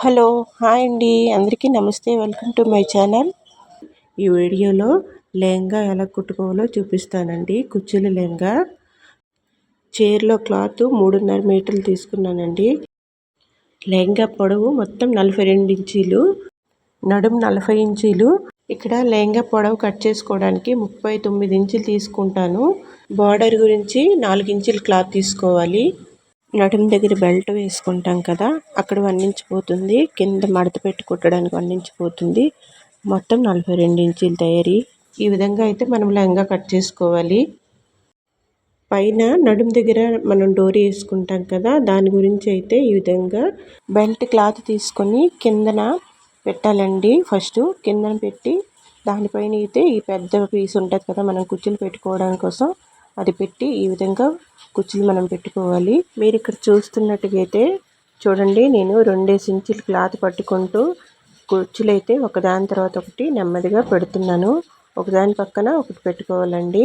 Hello hi అండి. అందరికీ నమస్తే. Welcome to my channel. ఈ వీడియోలో లెహంగా ఎలా కుట్టుకోవాలో చూపిస్తానండి. కుర్చీల లెహంగా. చీరలో క్లాత్ మూడున్నర మీటర్లు తీసుకున్నానండి. లెహంగా పొడవు మొత్తం నలభై రెండు ఇంచీలు నడుము నలభై ఇంచీలు. ఇక్కడ లెహంగా పొడవు కట్ చేసుకోవడానికి ముప్పై తొమ్మిది ఇంచులు తీసుకుంటాను. బార్డర్ గురించి నాలుగు ఇంచులు క్లాత్ తీసుకోవాలి. నడుము దగ్గర బెల్ట్ వేసుకుంటాం కదా అక్కడ వన్ ఇంచ్ పోతుంది కింద మడత పెట్టి కుట్టడానికి వన్ ఇంచ్ పోతుంది మొత్తం నలభై రెండు ఇంచీలు తయారీ. ఈ విధంగా అయితే మనం లెహంగా కట్ చేసుకోవాలి. పైన నడుము దగ్గర మనం డోరీ వేసుకుంటాం కదా దాని గురించి అయితే ఈ విధంగా బెల్ట్ క్లాత్ తీసుకొని కిందన పెట్టాలండి. ఫస్ట్ కిందన పెట్టి దానిపైన అయితే ఈ పెద్ద పీస్ ఉంటుంది కదా మనం కుర్చీలు పెట్టుకోవడానికి కోసం అది పెట్టి ఈ విధంగా కుచ్చులు మనం పెట్టుకోవాలి. మీరు ఇక్కడ చూస్తున్నట్టుగా అయితే చూడండి నేను రెండేసి ఇంచులు క్లాత్ పట్టుకుంటూ కుచ్చులు అయితే ఒకదాని తర్వాత ఒకటి నెమ్మదిగా పెడుతున్నాను. ఒకదాని పక్కన ఒకటి పెట్టుకోవాలండి.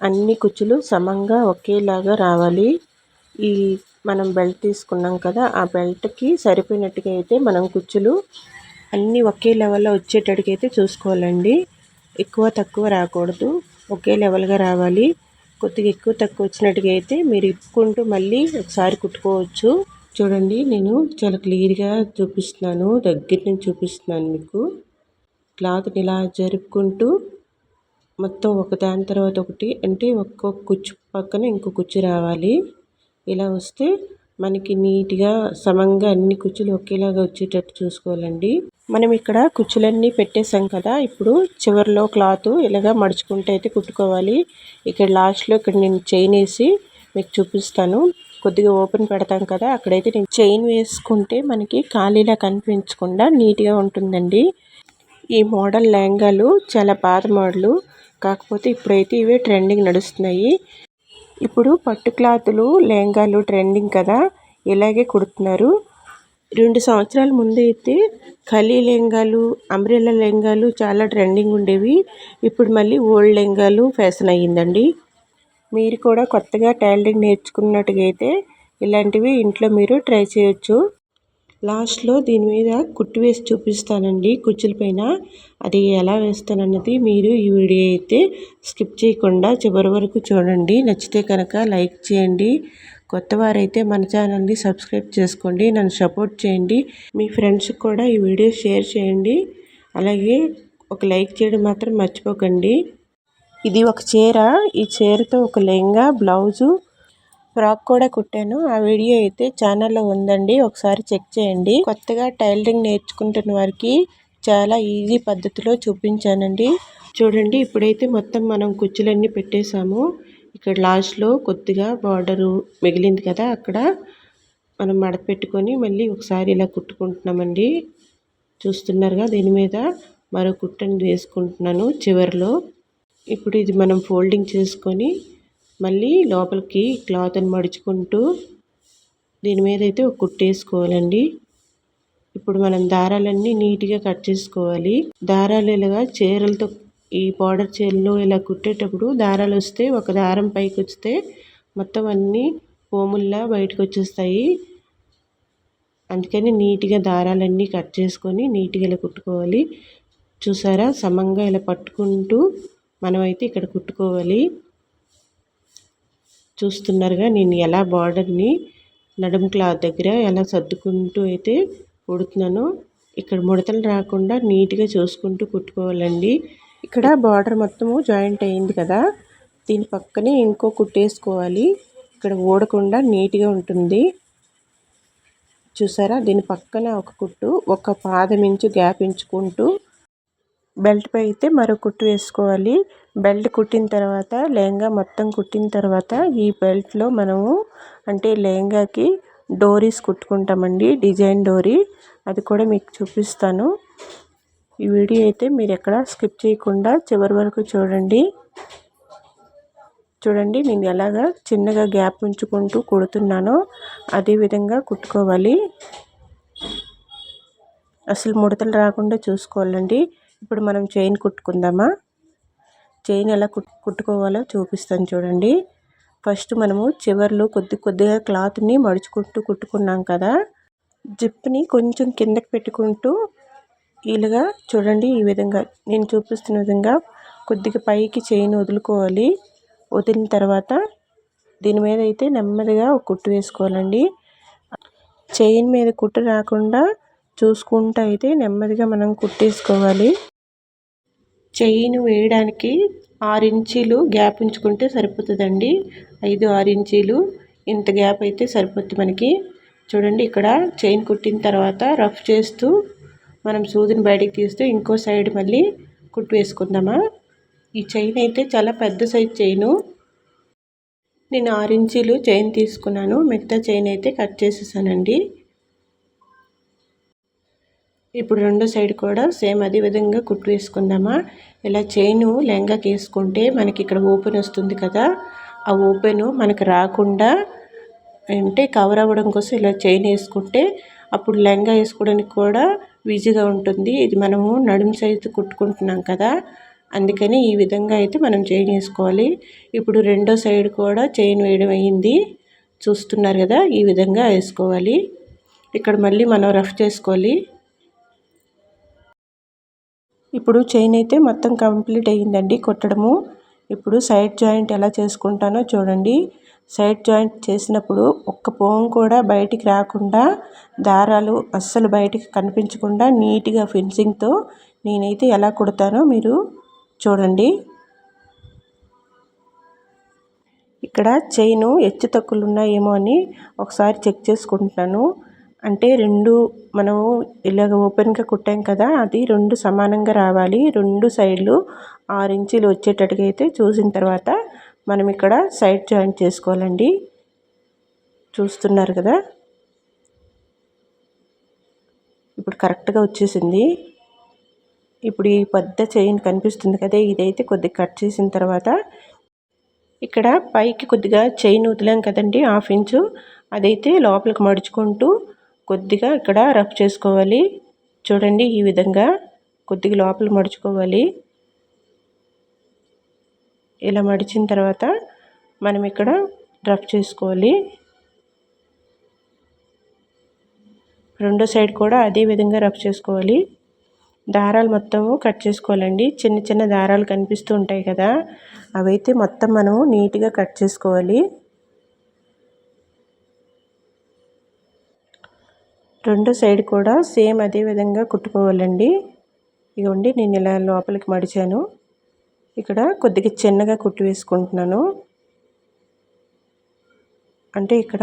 అన్ని కుచ్చులు సమంగా ఒకేలాగా రావాలి. ఈ మనం బెల్ట్ తీసుకున్నాం కదా ఆ బెల్ట్కి సరిపోయినట్టుగా అయితే మనం కుచ్చులు అన్నీ ఒకే లెవెల్లో వచ్చేటట్టుగా చూసుకోవాలండి. ఎక్కువ తక్కువ రాకూడదు. ఒకే లెవెల్గా రావాలి. కొద్దిగా ఎక్కువ తక్కువ వచ్చినట్టుగా అయితే మీరు ఇప్పుకుంటూ మళ్ళీ ఒకసారి కుట్టుకోవచ్చు. చూడండి నేను చాలా క్లియర్గా చూపిస్తున్నాను. దగ్గర నుంచి చూపిస్తున్నాను మీకు. క్లాత్ని ఇలా జరుపుకుంటూ మొత్తం ఒకదాని తర్వాత ఒకటి అంటే ఒక్కొక్క కుచ్చు పక్కన ఇంకో కుచ్చు రావాలి. ఇలా వస్తే మనకి నీట్గా సమంగా అన్ని కుచ్చులు ఒకేలాగా వచ్చేటట్టు చూసుకోవాలండి. మనం ఇక్కడ కుచ్చులన్నీ పెట్టేసాం కదా ఇప్పుడు చివరిలో క్లాత్ ఇలాగా మడుచుకుంటూ అయితే కుట్టుకోవాలి. ఇక్కడ లాస్ట్లో ఇక్కడ నేను చైన్ వేసి మీకు చూపిస్తాను. కొద్దిగా ఓపెన్ పెడతాం కదా అక్కడైతే నేను చైన్ వేసుకుంటే మనకి ఖాళీలా కనిపించకుండా నీట్గా ఉంటుందండి. ఈ మోడల్ లెహంగాలు చాలా పాత మోడలు. కాకపోతే ఇప్పుడైతే ఇవే ట్రెండింగ్ నడుస్తున్నాయి. ఇప్పుడు పట్టు క్లాతులు లెహంగాలు ట్రెండింగ్ కదా ఇలాగే కుడుతున్నారు. రెండు సంవత్సరాల ముందు అయితే ఖలీ లెహంగాలు అంబ్రెల్లా లెహంగాలు చాలా ట్రెండింగ్ ఉండేవి. ఇప్పుడు మళ్ళీ ఓల్డ్ లెహంగాలు ఫ్యాషన్ అయ్యిందండి. మీరు కూడా కొత్తగా టైలరింగ్ నేర్చుకున్నట్టుగా అయితే ఇలాంటివి ఇంట్లో మీరు ట్రై చేయొచ్చు. లాస్ట్లో దీని మీద కుట్టు వేసి చూపిస్తానండి కుచ్చుల పైన. అది ఎలా వేస్తానన్నది మీరు ఈ వీడియో అయితే స్కిప్ చేయకుండా చివరి వరకు చూడండి. నచ్చితే కనుక లైక్ చేయండి. కొత్త వారైతే మన ఛానల్ని సబ్స్క్రైబ్ చేసుకోండి. నన్ను సపోర్ట్ చేయండి. మీ ఫ్రెండ్స్కి కూడా ఈ వీడియో షేర్ చేయండి. అలాగే ఒక లైక్ చేయడం మాత్రం మర్చిపోకండి. ఇది ఒక చీర. ఈ చీరతో ఒక లెహంగా బ్లౌజు ఫ్రాక్ కూడా కుట్టాను. ఆ వీడియో అయితే ఛానల్లో ఉందండి. ఒకసారి చెక్ చేయండి. కొత్తగా టైలరింగ్ నేర్చుకుంటున్న వారికి చాలా ఈజీ పద్ధతిలో చూపించానండి. చూడండి ఇప్పుడైతే మొత్తం మనం కుచ్చులన్నీ పెట్టేశాము. ఇక్కడ లాస్ట్లో కొద్దిగా బార్డరు మిగిలింది కదా అక్కడ మనం మడపెట్టుకొని మళ్ళీ ఒకసారి ఇలా కుట్టుకుంటున్నామండి. చూస్తున్నారుగా దీని మీద. మరో కుట్టని వేసుకుంటున్నాను చివరిలో. ఇప్పుడు ఇది మనం ఫోల్డింగ్ చేసుకొని మళ్ళీ లోపలికి క్లాత్ని మడుచుకుంటూ దీని మీద అయితే ఒక కుట్టేసుకోవాలండి ఇప్పుడు మనం దారాలన్నీ నీట్గా కట్ చేసుకోవాలి. దారాలు ఇలాగా చీరలతో ఈ బార్డర్ చీరలు ఇలా కుట్టేటప్పుడు దారాలు వస్తే ఒక దారం పైకి వస్తే మొత్తం అన్నీ పోముల్లా బయటకు వచ్చేస్తాయి. అందుకని నీట్గా దారాలన్నీ కట్ చేసుకొని నీట్గా ఇలా కుట్టుకోవాలి. చూసారా? సమంగా ఇలా పట్టుకుంటూ మనమైతే ఇక్కడ కుట్టుకోవాలి. చూస్తున్నారుగా. నేను ఎలా బార్డర్ని నడుం క్లాత్ దగ్గర ఎలా సర్దుకుంటూ అయితే కుడుతున్నానో ఇక్కడ ముడతలు రాకుండా నీట్గా చూసుకుంటూ కుట్టుకోవాలండి. ఇక్కడ బార్డర్ మొత్తము జాయింట్ అయింది కదా. దీని పక్కనే ఇంకో కుట్టేసుకోవాలి. ఇక్కడ ఊడకుండా నీట్గా ఉంటుంది. చూసారా? దీని పక్కన ఒక కుట్టు ఒక పాదం ఇంచు గ్యాప్ ఎంచుకుంటూ బెల్ట్ పై అయితే మరో కుట్టు వేసుకోవాలి. బెల్ట్ కుట్టిన తర్వాత లెహంగా మొత్తం కుట్టిన తర్వాత ఈ బెల్ట్లో మనము అంటే లెహంగాకి డోరీస్ కుట్టుకుంటామండి డిజైన్ డోరీ. అది కూడా మీకు చూపిస్తాను. ఈ వీడియో అయితే మీరు ఎక్కడ స్కిప్ చేయకుండా చివరి వరకు చూడండి. చూడండి నేను ఎలాగా చిన్నగా గ్యాప్ ఉంచుకుంటూ కుడుతున్నానో అదే విధంగా కుట్టుకోవాలి. అసలు ముడతలు రాకుండా చూసుకోవాలండి. ఇప్పుడు మనం చైన్ కుట్టుకుందామా? చైన్ ఎలా కుట్టుకోవాలో చూపిస్తాను చూడండి. ఫస్ట్ మనము చివర్లో కొద్ది కొద్దిగా క్లాత్ని మడుచుకుంటూ కుట్టుకున్నాం కదా. జిప్ని కొంచెం కిందకి పెట్టుకుంటూ ఇలాగా చూడండి ఈ విధంగా. నేను చూపిస్తున్న విధంగా కొద్దిగా పైకి చైన్ వదులుకోవాలి. వదిలిన తర్వాత దీని మీద అయితే నెమ్మదిగా ఒక కుట్టు వేసుకోవాలండి. చైన్ మీద కుట్టు రాకుండా చూసుకుంటూ అయితే నెమ్మదిగా మనం కుట్టేసుకోవాలి. చైన్ వేయడానికి ఆరు ఇంచీలు గ్యాప్ ఉంచుకుంటే సరిపోతుందండి. ఐదు ఆరు ఇంచీలు. ఇంత గ్యాప్ అయితే సరిపోతుంది మనకి. చూడండి ఇక్కడ చైన్ కుట్టిన తర్వాత రఫ్ చేస్తూ మనం సూదిని బయటికి తీస్తూ ఇంకో సైడ్ మళ్ళీ కుట్టు వేసుకుందామా? ఈ చైన్ అయితే చాలా పెద్ద సైజ్ చైను నేను ఆరు ఇంచీలు చైన్ తీసుకున్నాను. మిగతా చైన్ అయితే కట్ చేసేసానండి. ఇప్పుడు రెండో సైడ్ కూడా సేమ్ అదే విధంగా కుట్టు వేసుకుందామా? ఇలా చైను లెంగాకి వేసుకుంటే మనకి ఇక్కడ ఓపెన్ వస్తుంది కదా ఆ ఓపెన్ మనకు రాకుండా అంటే కవర్ అవ్వడం కోసం ఇలా చైన్ వేసుకుంటే అప్పుడు లెంగా వేసుకోవడానికి కూడా ఈజీగా ఉంటుంది. ఇది మనము నడుము సైజు కుట్టుకుంటున్నాం కదా అందుకని ఈ విధంగా అయితే మనం చైన్ వేసుకోవాలి. ఇప్పుడు రెండో సైడ్ కూడా చైన్ వేయడం అయ్యింది చూస్తున్నారు కదా ఈ విధంగా వేసుకోవాలి. ఇక్కడ మళ్ళీ మనం రఫ్ చేసుకోవాలి. ఇప్పుడు చైన్ అయితే మొత్తం కంప్లీట్ అయ్యిందండి కొట్టడము. ఇప్పుడు సైడ్ జాయింట్ ఎలా చేసుకుంటానో చూడండి. సైడ్ జాయింట్ చేసినప్పుడు ఒక్క పోం కూడా బయటికి రాకుండా దారాలు అస్సలు బయటికి కనిపించకుండా నీట్గా ఫిన్సింగ్తో నేనైతే ఎలా కుడతానో మీరు చూడండి. ఇక్కడ చైను హెచ్చు తక్కువలు ఉన్నాయేమో అని ఒకసారి చెక్ చేసుకుంటున్నాను. అంటే రెండు మనము ఇలాగ ఓపెన్గా కుట్టాం కదా అది రెండు సమానంగా రావాలి. రెండు సైడ్లు ఆరు ఇంచులు వచ్చేటట్టుగా అయితే చూసిన తర్వాత మనం ఇక్కడ సైడ్ జాయింట్ చేసుకోవాలండి. చూస్తున్నారు కదా? ఇప్పుడు కరెక్ట్గా వచ్చేసింది. ఇప్పుడు ఈ పెద్ద చైన్ కనిపిస్తుంది కదా ఇదైతే కొద్దిగా కట్ చేసిన తర్వాత ఇక్కడ పైకి కొద్దిగా చైన్ వదిలాం కదండి హాఫ్ ఇంచు. అదైతే లోపలికి మడుచుకుంటూ కొద్దిగా ఇక్కడ రఫ్ చేసుకోవాలి. చూడండి ఈ విధంగా కొద్దిగా లోపల మడుచుకోవాలి. ఇలా మడిచిన తర్వాత మనం ఇక్కడ రఫ్ చేసుకోవాలి. రెండో సైడ్ కూడా అదే విధంగా రఫ్ చేసుకోవాలి. దారాలు మొత్తము కట్ చేసుకోవాలండి. చిన్న చిన్న దారాలు కనిపిస్తూ ఉంటాయి కదా అవైతే మొత్తం మనము నీట్గా కట్ చేసుకోవాలి. రెండు సైడ్ కూడా సేమ్ అదే విధంగా కుట్టుకోవాలండి. ఇగోండి నేను ఇలా లోపలికి మడిచాను. ఇక్కడ కొద్దిగా చిన్నగా కుట్టు వేసుకుంటున్నాను. అంటే ఇక్కడ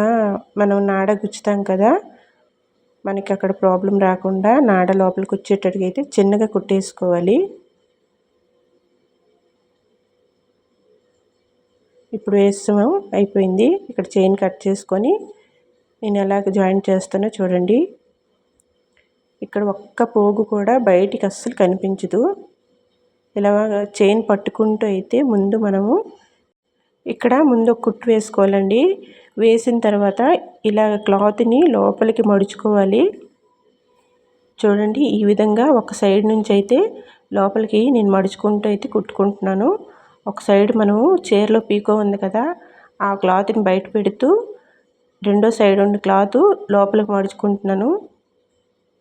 మనం నాడ గుచ్చుతాం కదా మనకి అక్కడ ప్రాబ్లం రాకుండా నాడ లోపలికి వచ్చేటట్టుగా అయితే చిన్నగా కుట్టేసుకోవాలి. ఇప్పుడు వేస్తాము అయిపోయింది. ఇక్కడ చైన్ కట్ చేసుకొని నేను ఎలా జాయింట్ చేస్తానో చూడండి. ఇక్కడ ఒక్క పోగు కూడా బయటికి అస్సలు కనిపించదు. ఇలా చైన్ పట్టుకుంటూ అయితే ముందు మనము ఇక్కడ ముందు కుట్టు వేసుకోవాలండి. వేసిన తర్వాత ఇలా క్లాత్ని లోపలికి మడుచుకోవాలి. చూడండి ఈ విధంగా ఒక సైడ్ నుంచి అయితే లోపలికి నేను మడుచుకుంటూ అయితే కుట్టుకుంటున్నాను. ఒక సైడ్ మనము చీరలో పీకో ఉంది కదా ఆ క్లాత్ని బయట పెడుతూ రెండో సైడ్ ఉన్న క్లాత్ లోపలికి మడుచుకుంటున్నాను.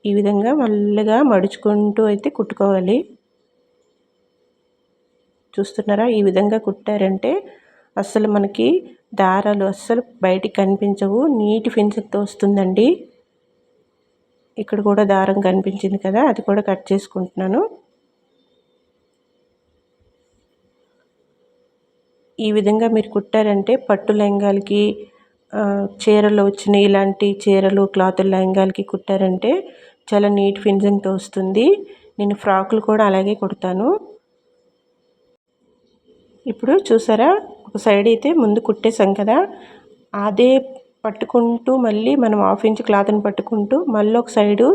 ఈ విధంగా మళ్ళీగా మడుచుకుంటూ అయితే కుట్టుకోవాలి. చూస్తున్నారా? ఈ విధంగా కుట్టారంటే అస్సలు మనకి దారాలు అస్సలు బయటికి కనిపించవు. నీటి ఫినిషింగ్తో వస్తుందండి. ఇక్కడ కూడా దారం కనిపించింది కదా అది కూడా కట్ చేసుకుంటున్నాను. ఈ విధంగా మీరు కుట్టారంటే పట్టు లెంగాలకి చీరలు వచ్చిన ఇలాంటి చీరలు క్లాత్ లెంగాలకి కుట్టారంటే చాలా నీట్ ఫినిషింగ్తో వస్తుంది. నేను ఫ్రాకులు కూడా అలాగే కుడతాను. ఇప్పుడు చూసారా ఒక సైడ్ అయితే ముందు కుట్టేసాం కదా అదే పట్టుకుంటూ మళ్ళీ మనం హాఫ్ ఇంచ్ క్లాత్ని పట్టుకుంటూ మళ్ళీ ఒక సైడు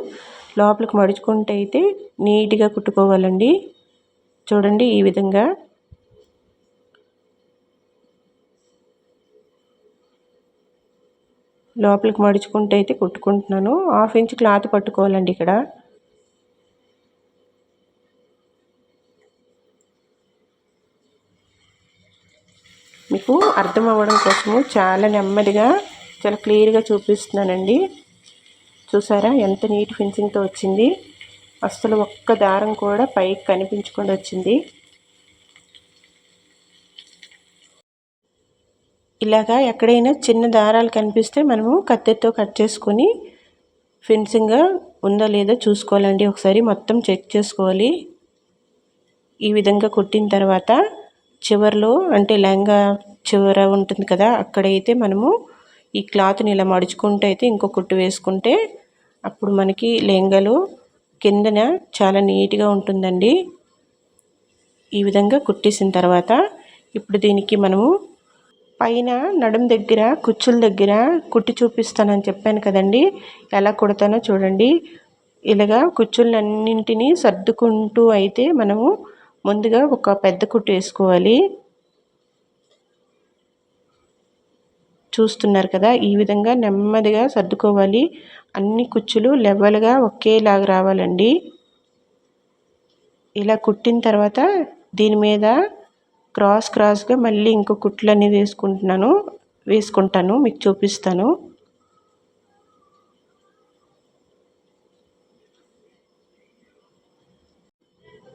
లోపలికి మడుచుకుంటే అయితే నీట్గా కుట్టుకోవాలండి. చూడండి ఈ విధంగా. లోపలికి మడుచుకుంటే అయితే కుట్టుకుంటున్నాను. హాఫ్ ఇంచ్ క్లాత్ పట్టుకోవాలండి ఇక్కడ. మీకు అర్థం అవ్వడం కోసము చాలా నెమ్మదిగా చాలా క్లియర్గా చూపిస్తున్నానండి. చూసారా ఎంత నీట్ ఫినిషింగ్తో వచ్చింది. అస్సలు ఒక్క దారం కూడా పైకి కనిపించకుండా వచ్చింది. ఇలాగా ఎక్కడైనా చిన్న దారాలు కనిపిస్తే మనము కత్తెరతో కట్ చేసుకొని ఫెన్సింగ్గా ఉందో లేదో చూసుకోవాలండి. ఒకసారి మొత్తం చెక్ చేసుకోవాలి. ఈ విధంగా కుట్టిన తర్వాత చివరిలో అంటే లెహంగా చివర ఉంటుంది కదా అక్కడైతే మనము ఈ క్లాత్ని ఇలా మడుచుకుంటే అయితే ఇంకో కుట్టు వేసుకుంటే అప్పుడు మనకి లెహంగాలు కిందన చాలా నీట్గా ఉంటుందండి. ఈ విధంగా కుట్టేసిన తర్వాత ఇప్పుడు దీనికి మనము పైన నడుం దగ్గర కుచ్చుల దగ్గర కుట్టి చూపిస్తానని చెప్పాను కదండి. ఎలా కుడతానో చూడండి. ఇలాగా కుచ్చులన్నింటినీ సర్దుకుంటూ అయితే మనము ముందుగా ఒక పెద్ద కుట్టు వేసుకోవాలి. చూస్తున్నారు కదా ఈ విధంగా నెమ్మదిగా సర్దుకోవాలి. అన్ని కుచ్చులు లెవెల్గా ఒకేలాగా రావాలండి. ఇలా కుట్టిన తర్వాత దీని మీద క్రాస్ క్రాస్గా మళ్ళీ ఇంకో కుట్లు అనేది వేసుకుంటున్నాను వేసుకుంటాను మీకు చూపిస్తాను.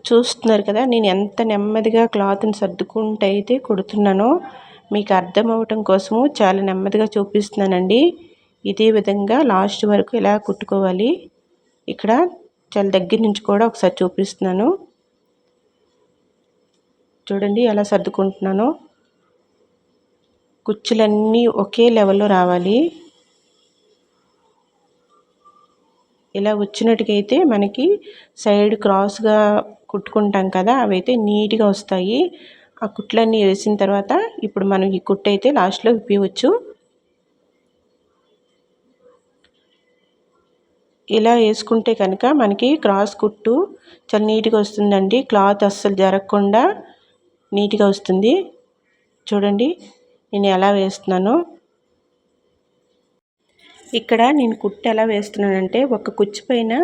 చూస్తున్నారు కదా నేను ఎంత నెమ్మదిగా క్లాత్ని సర్దుకుంటూ అయితే కుడుతున్నానో మీకు అర్థం అవ్వటం కోసము చాలా నెమ్మదిగా చూపిస్తున్నానండి. ఇదే విధంగా లాస్ట్ వరకు ఇలా కుట్టుకోవాలి ఇక్కడ చాలా దగ్గర నుంచి కూడా ఒకసారి చూపిస్తున్నాను. చూడండి ఎలా సర్దుకుంటున్నానో. కుచ్చులన్నీ ఒకే లెవెల్లో రావాలి. ఇలా వచ్చినట్టుకైతే మనకి సైడ్ క్రాస్గా కుట్టుకుంటాం కదా అవైతే నీట్గా వస్తాయి. ఆ కుట్లన్నీ వేసిన తర్వాత ఇప్పుడు మనం ఈ కుట్టు అయితే లాస్ట్లో విప్పవచ్చు ఇలా వేసుకుంటే కనుక మనకి క్రాస్ కుట్టు చాలా నీట్గా వస్తుందండి. క్లాత్ అస్సలు జరగకుండా నీట్గా వస్తుంది. చూడండి నేను ఎలా వేస్తున్నానో. ఇక్కడ నేను కుట్టు ఎలా వేస్తున్నానంటే ఒక కుచ్చు పైన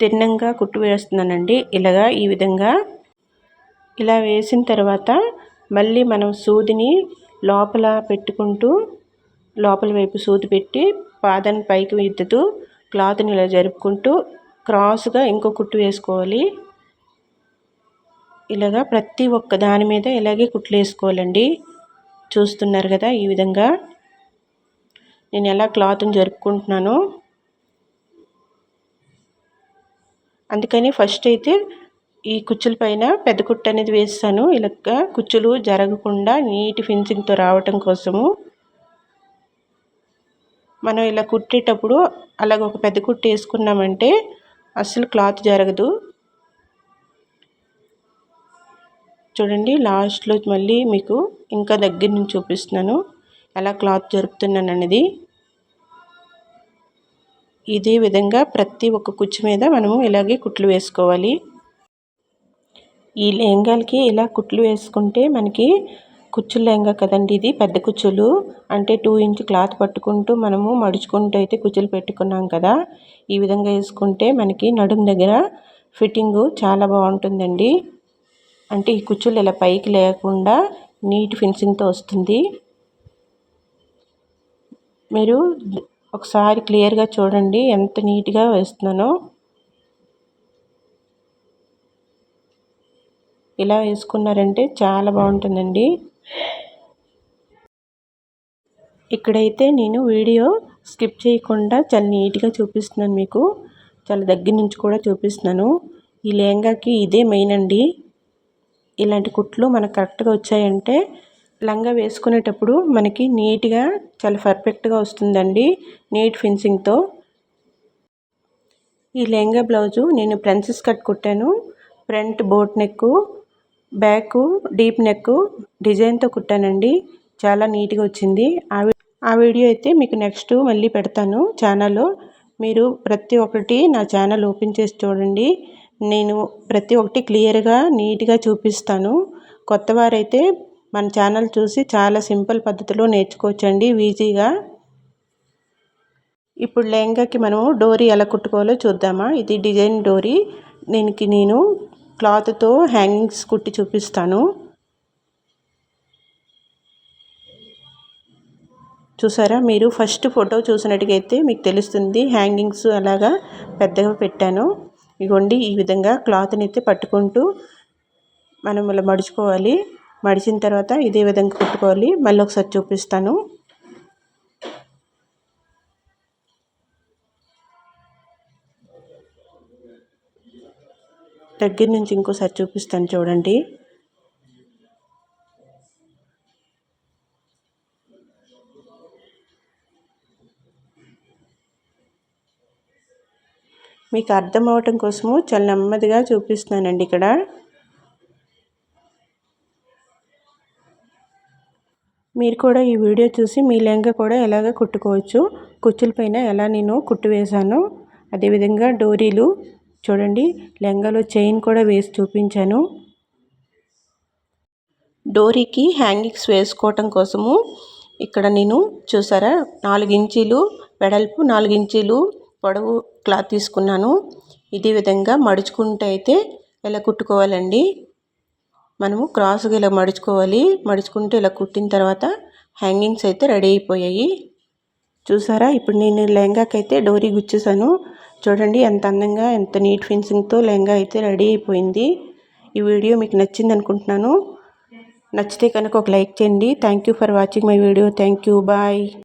తిన్నంగా కుట్టు వేస్తున్నానండి. ఇలాగా ఈ విధంగా. ఇలా వేసిన తర్వాత మళ్ళీ మనం సూదిని లోపల పెట్టుకుంటూ లోపల వైపు సూది పెట్టి పాదాన్ని పైకి విద్దుతూ క్లాత్ని ఇలా జరుపుకుంటూ క్రాస్గా ఇంకో కుట్టు వేసుకోవాలి. ఇలాగా ప్రతి ఒక్క దాని మీద ఇలాగే కుట్లు వేసుకోవాలండి. చూస్తున్నారు కదా ఈ విధంగా. నేను ఎలా క్లాత్ని జరుపుకుంటున్నాను. అందుకని ఫస్ట్ అయితే ఈ కుచ్చుల పైన పెద్ద కుట్టు అనేది వేస్తాను. ఇలాగ కుచ్చులు జరగకుండా నీటి ఫినిషింగ్తో రావటం కోసము. మనం ఇలా కుట్టేటప్పుడు అలాగ ఒక పెద్ద కుట్టు వేసుకున్నామంటే అస్సలు క్లాత్ జరగదు. చూడండి లాస్ట్లో మళ్ళీ మీకు ఇంకా దగ్గర నుంచి చూపిస్తున్నాను. ఎలా క్లాత్ జరుపుతున్నాను అనేది. ఇదే విధంగా ప్రతి ఒక్క కుచ్చు మీద మనము ఇలాగే కుట్లు వేసుకోవాలి. ఈ లెహంగాలకి ఇలా కుట్లు వేసుకుంటే మనకి కుచ్చుల లెహంగా కదండి ఇది పెద్ద కుచ్చులు. అంటే టూ ఇంచ్ క్లాత్ పట్టుకుంటూ మనము మడుచుకుంటూ అయితే కుచ్చులు పెట్టుకున్నాం కదా. ఈ విధంగా వేసుకుంటే మనకి నడుం దగ్గర ఫిట్టింగు చాలా బాగుంటుందండి. అంటే ఈ కుచ్చులు ఇలా పైకి లేకుండా నీట్ ఫినిషింగ్తో వస్తుంది. మీరు ఒకసారి క్లియర్గా చూడండి ఎంత నీట్గా వేస్తున్నానో. ఇలా వేసుకున్నారంటే చాలా బాగుంటుందండి. ఇక్కడైతే నేను వీడియో స్కిప్ చేయకుండా చాలా నీట్గా చూపిస్తున్నాను మీకు. చాలా దగ్గర నుంచి కూడా చూపిస్తున్నాను. ఈ లెహంగాకి ఇదే మెయిన్ అండి. ఇలాంటి కుట్లు మనకు కరెక్ట్గా వచ్చాయంటే లంగా వేసుకునేటప్పుడు మనకి నీట్గా చాలా పర్ఫెక్ట్గా వస్తుందండి నీట్ ఫినిషింగ్తో. ఈ లెహంగా బ్లౌజు నేను princess cut కుట్టాను. Front boat neck back deep neck డిజైన్తో కుట్టానండి. చాలా నీట్గా వచ్చింది. ఆ వీడియో అయితే మీకు నెక్స్ట్ మళ్ళీ పెడతాను ఛానల్లో. మీరు ప్రతి ఒక్కటి నా ఛానల్ ఓపెన్ చేసి చూడండి. నేను ప్రతి ఒక్కటి క్లియర్గా నీట్గా చూపిస్తాను. కొత్త వారైతే మన ఛానల్ చూసి చాలా సింపుల్ పద్ధతిలో నేర్చుకోవచ్చండి ఈజీగా. ఇప్పుడు లెహంగాకి మనము డోరీ ఎలా కుట్టుకోవాలో చూద్దామా? ఇది డిజైన్ డోరీ. దీనికి నేను క్లాత్తో హ్యాంగింగ్స్ కుట్టి చూపిస్తాను. చూసారా? మీరు ఫస్ట్ ఫోటో చూసినట్టుగా అయితే మీకు తెలుస్తుంది హ్యాంగింగ్స్ అలాగా పెద్దగా పెట్టాను. ఇగోండి ఈ విధంగా క్లాత్ని అయితే పట్టుకుంటూ మనం ఇలా మడుచుకోవాలి. మడిచిన తర్వాత ఇదే విధంగా కుట్టుకోవాలి. మళ్ళీ ఒకసారి చూపిస్తాను. దగ్గర నుంచి ఇంకోసారి చూపిస్తాను చూడండి. మీకు అర్థం అవటం కోసము చాలా నెమ్మదిగా చూపిస్తున్నానండి ఇక్కడ. మీరు కూడా ఈ వీడియో చూసి మీ లెంగ కూడా ఎలాగ కుట్టుకోవచ్చు కుచ్చులపైన ఎలా నేను కుట్టు వేశాను అదేవిధంగా డోరీలు చూడండి లెంగలో చైన్ కూడా వేసి చూపించాను. డోరీకి హ్యాంగింగ్స్ వేసుకోవటం కోసము ఇక్కడ నేను చూసారా నాలుగు ఇంచీలు వెడల్పు నాలుగు ఇంచీలు పొడవు క్లాత్ తీసుకున్నాను. ఇదే విధంగా మడుచుకుంటే అయితే ఇలా కుట్టుకోవాలండి? మనము క్రాస్గా ఇలా మడుచుకోవాలి. మడుచుకుంటూ ఇలా కుట్టిన తర్వాత హ్యాంగింగ్స్ అయితే రెడీ అయిపోయాయి. చూసారా? ఇప్పుడు నేను లెహంగాకి అయితే డోరీ గుచ్చేసాను. చూడండి ఎంత అందంగా ఎంత నీట్ ఫినిషింగ్తో లెహంగా అయితే రెడీ అయిపోయింది. ఈ వీడియో మీకు నచ్చింది అనుకుంటున్నాను. నచ్చితే కనుక ఒక లైక్ చేయండి. Thank you for watching my video. Thank you bye.